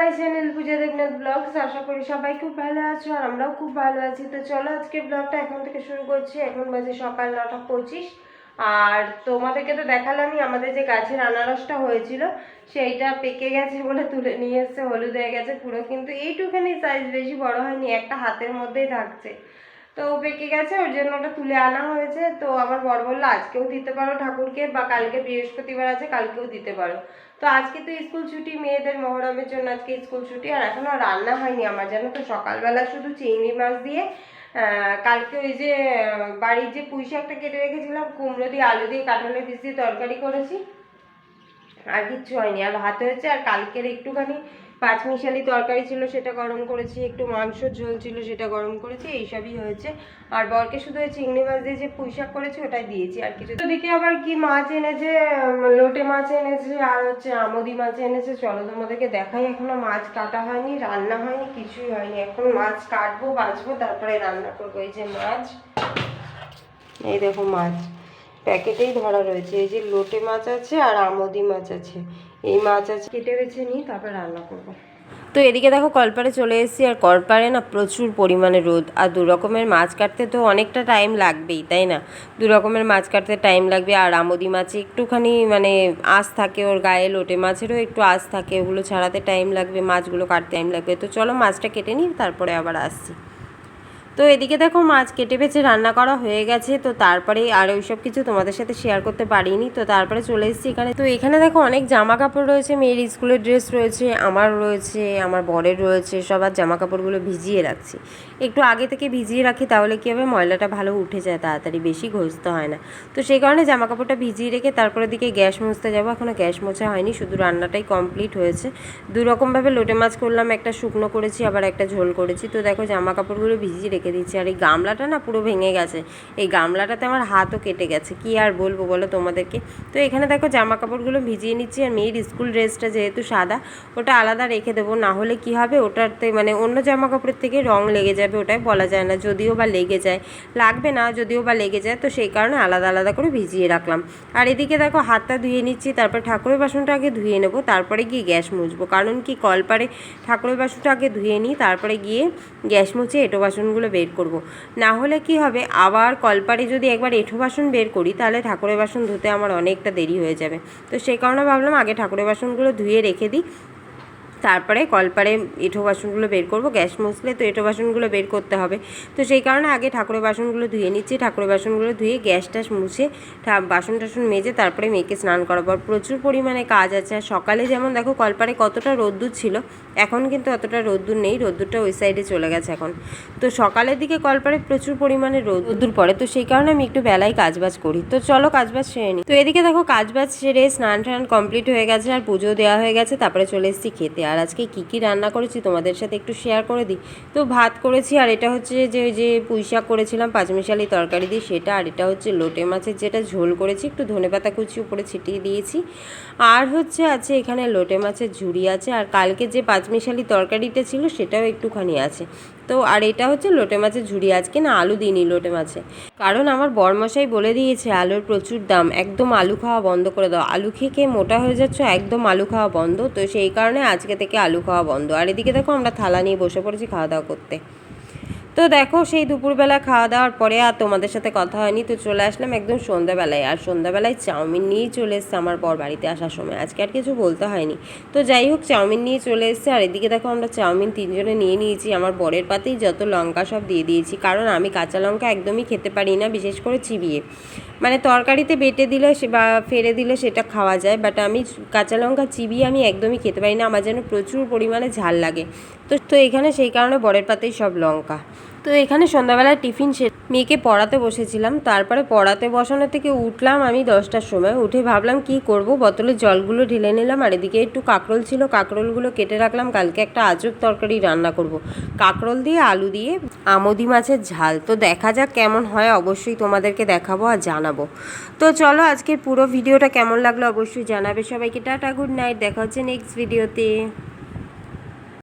My channel Puja Debnath vlogs, আশা করি সবাই খুব ভালো আছো আর আমরাও খুব ভালো আছি। তো চলো আজকে ব্লগটা এখন থেকে শুরু করছি। এখন বাজে সকাল নটা পঁচিশ। আর তোমাদেরকে তো দেখালামই, আমাদের যে গাছের আনারসটা হয়েছিল, সেইটা পেকে গেছে বলে তুলে নিয়ে এসছে, হলুদ হয়ে গেছে, পুরো। কিন্তু এইটুখানি সাইজ বেশি বড় হয়নি, একটা হাতের মধ্যেই থাকছে। তো পেকে গেছে, ওর জন্য ওটা তুলে আনা হয়েছে। তো আমার বর বলল, আজকেও দিতে পারো ঠাকুরকে বা কালকে বৃহস্পতিবার আছে, কালকেও দিতে পারো। তো আজকে তো স্কুল ছুটি, মেয়েদের মহরমের জন্য আজকে স্কুল ছুটি, আর এখনও রান্না হয়নি আমার, জানো তো? সকালবেলা শুধু চিংড়ি মাছ দিয়ে কালকে ওই যে, বাড়ির যে পুঁই শাকটা কেটে রেখেছিলাম, কুমড়ো দিয়ে, আলু দিয়ে, কাঁঠালের বীজ দিয়ে তরকারি করেছি। আর কিচ্ছু হয়নি, আর ভাত হয়েছে, আর কালকের একটুখানি পাঁচমিশালি তরকারি ছিল সেটা গরম করেছি, একটু মাংসর ঝোল ছিল সেটা গরম করেছি, এইসবই হয়েছে। আর বরকে শুধু ওই চিংড়ি মাছ দিয়ে যে পুঁইশাক করেছি ওটাই দিয়েছি আর কিছু। ওদিকে আবার কি মাছ এনেছে লোটে মাছ এনেছে আর হচ্ছে আমদি মাছ এনেছে। চলো তোমাদেরকে দেখাই, এখনও মাছ কাটা হয়নি, রান্না হয়নি, কিছুই হয়নি। এখন মাছ কাটবো, বাছবো, তারপরে রান্না করব। এই যে মাছ, এই দেখো মাছ। প্যাকেটেই ধরা রয়েছে। এই যে লোটে মাছ আছে আর আমদি মাছ আছে। এই মাছ আছে, কেটে বেছে নিই তারপর রান্না করব। তো এদিকে দেখো, কলপারে চলে এসেছি আর কলপারে না প্রচুর পরিমাণে রোদ। আর দু রকমের মাছ কাটতে তো অনেকটা টাইম লাগবেই, তাই না? দু রকমের মাছ কাটতে টাইম লাগবে আর আমদি মাছে একটুখানি মানে আঁশ থাকে ওর গায়ে, লোটে মাছেরও একটু আঁশ থাকে, ওগুলো ছাড়াতে টাইম লাগবে, মাছগুলো কাটতে টাইম লাগবে। তো চলো মাছটা কেটে নিই, তারপরে আবার আসছি। তো এদিকে দেখো মাছ কেটে বেছে রান্না করা হয়ে গেছে, তো তারপরে আর ওইসব কিছু তোমাদের সাথে শেয়ার করতে পারিনি, তো তারপরে চলে এসেছি এখানে। তো এখানে দেখো অনেক জামা কাপড় রয়েছে, মেয়ের স্কুলের ড্রেস রয়েছে, আমার রয়েছে, আমার বরের রয়েছে সবার জামা কাপড়গুলো ভিজিয়ে রাখছি। একটু আগে থেকে ভিজিয়ে রাখি, তাহলে কী হবে? ময়লাটা ভালো উঠে যায়, তাড়াতাড়ি বেশি ঘষতে হয় না। তো সেই কারণে জামা কাপড়টা ভিজিয়ে রেখে তারপরে দিকে গ্যাস মুছতে যাব এখনও গ্যাস মোছা হয়নি, শুধু রান্নাটাই কমপ্লিট হয়েছে। দু রকমভাবে লোটে মাছ করলাম, একটা শুকনো করেছি, আবার একটা ঝোল করেছি, তো দেখো জামা কাপড়গুলো ভিজিয়ে রেখে দিচ্ছি। আর এই গামলাটা না পুরো ভেঙে গেছে। এই গামলাটাতে আমার হাতও কেটে গেছে। কি আর বলব বলো তোমাদেরকে? তো এখানে দেখো জামা কাপড়গুলো ভিজিয়ে নিচ্ছি আর মেয়ের স্কুল ড্রেসটা যেহেতু সাদা, ওটা আলাদা রেখে দেবো। না হলে কি হবে? ওটাতে মানে অন্য জামা কাপড়ের থেকে রং লেগে যাবে, ওটাই বলা যায় না। যদিও বা লেগে যায়। লাগবে না, যদিও বা লেগে যায়। তো সেই কারণে আলাদা আলাদা করে ভিজিয়ে রাখলাম। আর এদিকে দেখো হাতটা ধুয়ে নিচ্ছি, তারপর ঠাকুরের বাসনটা আগে ধুয়ে নেব। তারপরে গিয়ে গ্যাস মুছবো। কারণ কি কলপারে ঠাকুরের বাসনটা আগে ধুয়ে নিই, তারপরে গিয়ে গ্যাস মুছে এঁটো বাসনগুলো বের করব। না হলে কি হবে? আবার কলপারে যদি একবার এঁঠো বাসন বের করি, তাহলে ঠাকুরের বাসন ধুতে আমার অনেকটা দেরি হয়ে যাবে। তো সেই কারণে ভাবলাম আগে ঠাকুরের বাসনগুলো ধুয়ে রেখে দিই। তারপরে কলপারে এঁঠো বাসনগুলো বের করব, গ্যাস মুছলে তো এঁঠো বাসনগুলো বের করতে হবে। তো সেই কারণে আগে ঠাকুরের বাসনগুলো ধুয়ে নিচ্ছি, ঠাকুরের বাসনগুলো ধুয়ে গ্যাস ট্যাস মুছে বাসন টাসন মেজে তারপরে মেয়েকে স্নান করাবো। আর প্রচুর পরিমাণে কাজ আছে, আর সকালে যেমন দেখো কলপারে কতটা রোদ্দুর ছিল, এখন কিন্তু অতটা রোদ্দুর নেই, রোদ্দুরটা ওই সাইডে চলে গেছে এখন। তো সকালের দিকে কলপারে প্রচুর পরিমাণে রোদ রোদ্দুর পড়ে, তো সেই কারণে আমি একটু বেলায় কাজবাজ করি। তো চলো কাজবাজ সেরে নিই তো এদিকে দেখো কাজবাজ সেরে স্নান টান কমপ্লিট হয়ে গেছে, আর পুজো দেওয়া হয়ে গেছে, তারপরে চলে এসেছি খেতে। আর আজকে কী কী রান্না করেছি তোমাদের সাথে একটু শেয়ার করে দিই। তো ভাত করেছি আর এটা হচ্ছে যে যে পুঁই শাক করেছিলাম, পাঁচমিশালি তরকারি দিয়ে সেটা, আর এটা হচ্ছে লোটে মাছের যেটা ঝোল করেছি, একটু ধনেপাতা কুচি উপরে ছিটিয়ে দিয়েছি। আর হচ্ছে আছে এখানে লোটে মাছের ঝুড়ি আছে, আর কালকে যে পাঁচমিশালি তরকারিটা ছিল সেটাও একটুখানি আছে। তো আর এটা হচ্ছে লোটে মাছের ঝুড়ি, আজকে না আলু দিইনি লোটে মাছে। কারণ আমার বরমশাই বলে দিয়েছে, আলুর প্রচুর দাম, একদম আলু খাওয়া বন্ধ করে দাও। আলু খেয়ে খেয়ে মোটা হয়ে যাচ্ছ, একদম আলু খাওয়া বন্ধ। তো সেই কারণে আজকে থেকে আলু খাওয়া বন্ধ। আর এদিকে দেখো আমরা থালা নিয়ে বসে পড়েছি খাওয়া দাওয়া করতে। তো দেখো সেই দুপুরবেলা খাওয়া দাওয়ার পরে আর তোমাদের সাথে কথা হয়নি, তো চলে আসলাম একদম সন্ধ্যাবেলায়। আর সন্ধ্যাবেলায় চাউমিন নিয়েই চলে এসছে আমার বর বাড়িতে আসার সময়। আজকে আর কিছু বলতে হয়নি। তো যাই হোক, চাউমিন নিয়ে চলে এসছে। আর এদিকে দেখো আমরা চাউমিন তিনজনে নিয়ে নিয়েছি। আমার বরের পাতেই যত লঙ্কা সব দিয়ে দিয়েছি। কারণ আমি কাঁচা লঙ্কা একদমই খেতে পারি না, বিশেষ করে চিবিয়ে। মানে তরকারিতে বেটে দিলে বা ফেলে দিলে সেটা খাওয়া যায় বাট আমি কাঁচা লঙ্কা চিবিয়ে আমি একদমই খেতে পারি না। আমার যেন প্রচুর পরিমাণে ঝাল লাগে। তো তো এখানে সেই কারণে বরের পাতেই সব লঙ্কা। তো এখানে সন্ধ্যাবেলায় টিফিন সে মেয়েকে পড়াতে বসেছিলাম। তারপরে পড়াতে বসানো থেকে উঠলাম আমি দশটার সময়। উঠে ভাবলাম কি করব? বোতলে জলগুলো ঢেলে নিলাম আর এদিকে একটু কাঁকরোল ছিল। কাঁকরোলগুলো কেটে রাখলাম। কালকে একটা আজব তরকারি রান্না করব। কাঁকরোল দিয়ে আলু দিয়ে আমদি মাছের ঝাল। তো দেখা যাক কেমন হয়। অবশ্যই তোমাদেরকে দেখাবো আর জানাব। তো চলো আজকের পুরো ভিডিওটা কেমন লাগল অবশ্যই জানাবে সবাইকে। Tata, good night. দেখা হচ্ছে নেক্সট ভিডিওতে